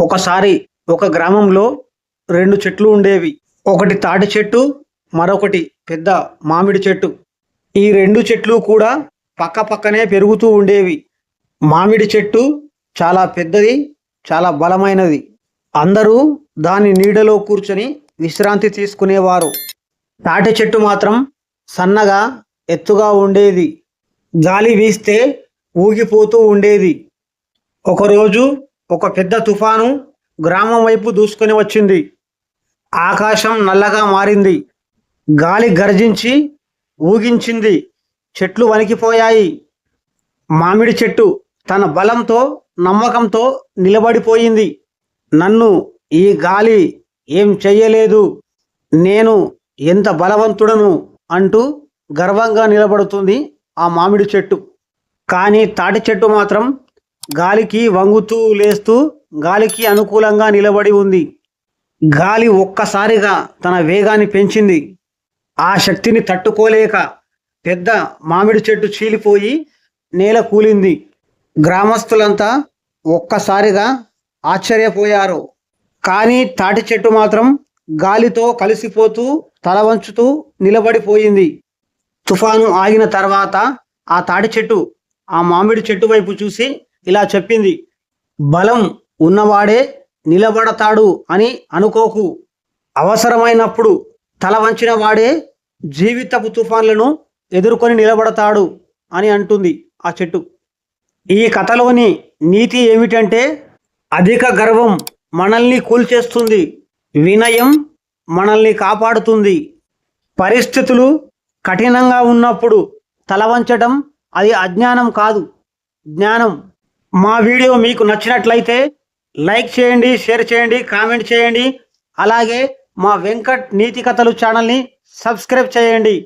ఒకసారి ఒక గ్రామంలో రెండు చెట్లు ఉండేవి. ఒకటి తాటి చెట్టు మరొకటి పెద్ద మామిడి చెట్టు. ఈ రెండు చెట్లు కూడా పక్క పక్కనే పెరుగుతూ ఉండేవి. మామిడి చెట్టు చాలా పెద్దది చాలా బలమైనది. అందరూ దాని నీడలో కూర్చొని విశ్రాంతి తీసుకునేవారు. తాటి చెట్టు మాత్రం సన్నగా ఎత్తుగా ఉండేది. గాలి వీస్తే ఊగిపోతూ ఉండేది. ఒకరోజు ఒక పెద్ద తుఫాను గ్రామం వైపు దూసుకొని వచ్చింది. ఆకాశం నల్లగా మారింది. గాలి గర్జించి ఊగించింది. చెట్లు వణికిపోయాయి. మామిడి చెట్టు తన బలంతో నమ్మకంతో నిలబడిపోయింది. నన్ను ఈ గాలి ఏం చెయ్యలేదు. నేను ఎంత బలవంతుడను అంటూ గర్వంగా నిలబడుతుంది ఆ మామిడి చెట్టు. కానీ తాటి చెట్టు మాత్రం గాలికి వంగుతూ లేస్తూ గాలికి అనుకూలంగా నిలబడి ఉంది. గాలి ఒక్కసారిగా తన వేగాన్ని పెంచింది. ఆ శక్తిని తట్టుకోలేక పెద్ద మామిడి చెట్టు చీలిపోయి నేల కూలింది. గ్రామస్తులంతా ఒక్కసారిగా ఆశ్చర్యపోయారు. కానీ తాటి చెట్టు మాత్రం గాలితో కలిసిపోతూ తల వంచుతూ నిలబడిపోయింది. తుఫాను ఆగిన తర్వాత ఆ తాటి చెట్టు ఆ మామిడి చెట్టు వైపు చూసి ఇలా చెప్పింది. బలం ఉన్నవాడే నిలబడతాడు అని అనుకోకు. అవసరమైనప్పుడు తల వంచిన వాడే జీవితపు తుఫాన్లను ఎదుర్కొని నిలబడతాడు అని అంటుంది ఆ చెట్టు. ఈ కథలోని నీతి ఏమిటంటే అధిక గర్వం మనల్ని కూల్చేస్తుంది వినయం మనల్ని కాపాడుతుంది. పరిస్థితులు కఠినంగా ఉన్నప్పుడు తలవంచడం అది అజ్ఞానం కాదు జ్ఞానం. మా వీడియో మీకు నచ్చినట్లయితే లైక్ చేయండి షేర్ చేయండి కామెంట్ చేయండి. అలాగే మా వెంకట్ నీతి కథలు ఛానల్ని సబ్స్క్రైబ్ చేయండి.